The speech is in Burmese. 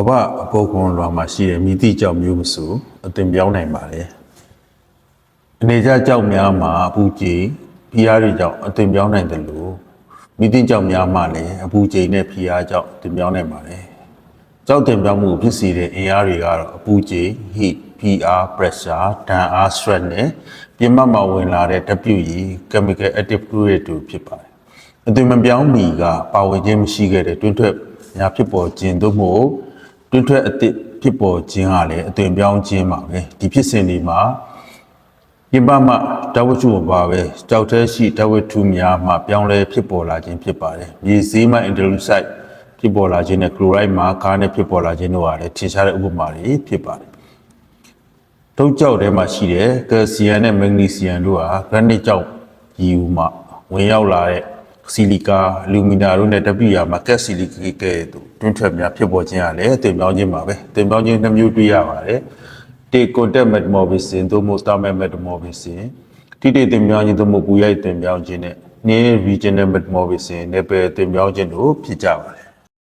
ကမ္ဘာအပေါ်ကွန်လွာမှာရှိတဲ့မြည်တိကြောက်မျိုးမဆိုအသွင်ပြောင်းနိုင်ပါလေအနေကြကြောက်များမှာအပူကြည်ဖိအားတွေကြောင့်အသွင်ပြောင်းနိုင်တယ်လို့မြည်တိကြောက်များမှာလည်းအပူကြည်နဲ့ဖိအားကြောင့်အသွင်ပြောင်းနိုင်ပါလေကြောက်တင်ပြောင်းမှုကိုဖြစ်စေတဲ့အင်အားတွေကတော့အပူကြည် heat PR pressure ဓာတ်အား stress နဲ့ပြင်မမှာဝင်လာတဲ့ဓာတ်ပြုတ်ရည် chemical active fluid တို့ဖြစ်ပါတယ်အသွင်မပြောင်းမီကပါဝင်ခြင်းမရှိခဲ့တဲ့တွင်းထွက်များဖြစ်ပေါ်ခြင်းတို့မို့တွ င်းထွက်အသစ်ဖြစ်ပေါ်ခြင်းကလည်းအသွင်ပြောင်းခြင်းပါပဲဒီဖြစ်စဉ်တွေမှာပြင်ပမှတဝတ္ထုမပါပဲကြောက်သေးရှိတဝတ္ထုများမှပြောင်းလဲဖြစ်ပေါ်လာခြင်းဖြစ်ပါတယ်မြေစည်းမှအင်တလူဆိုက်ဖြစ်ပေါ်လာခြင်းနဲ့ကလိုရိုက်မှာကားနဲ့ဖြစ်ပေါ်လာခြင်းတို့ကလည်းထင်ရှားတဲ့ဥပမာတွေဖြစ်ပါတယ်တုတ်ကြောက်ထဲမှာရှိတဲ့ကယ်လ်ဆီယမ်နဲ့မက်ဂနီဆီယမ်တို့ဟာဂရနစ်ကြောက်ရီဦးမှဝင်ရောက်လာတဲ့ ဆီလီကာအလူမီနာတို့နဲ့တပိယာမှာကက်ဆီလီကေကဲတို့တွင်းထွက်များဖြစ်ပေါ်ခြင်းကလည်းတင်ပြောင်းခြင်းပါပဲတင်ပြောင်းခြင်းနှမျိုးတွေ့ရပါတယ်တေကွန်တက်မက်မော်ဘီစင်သို့မဟုတ်တာမက်မက်မော်ဘီစင်တိတိတင်ပြောင်းခြင်းသို့မဟုတ်ပူရိုက်တင်ပြောင်းခြင်းနဲ့နင်း regional metamorphism နဲ့ပဲတင်ပြောင်းခြင်းတို့ဖြစ်ကြပါတယ်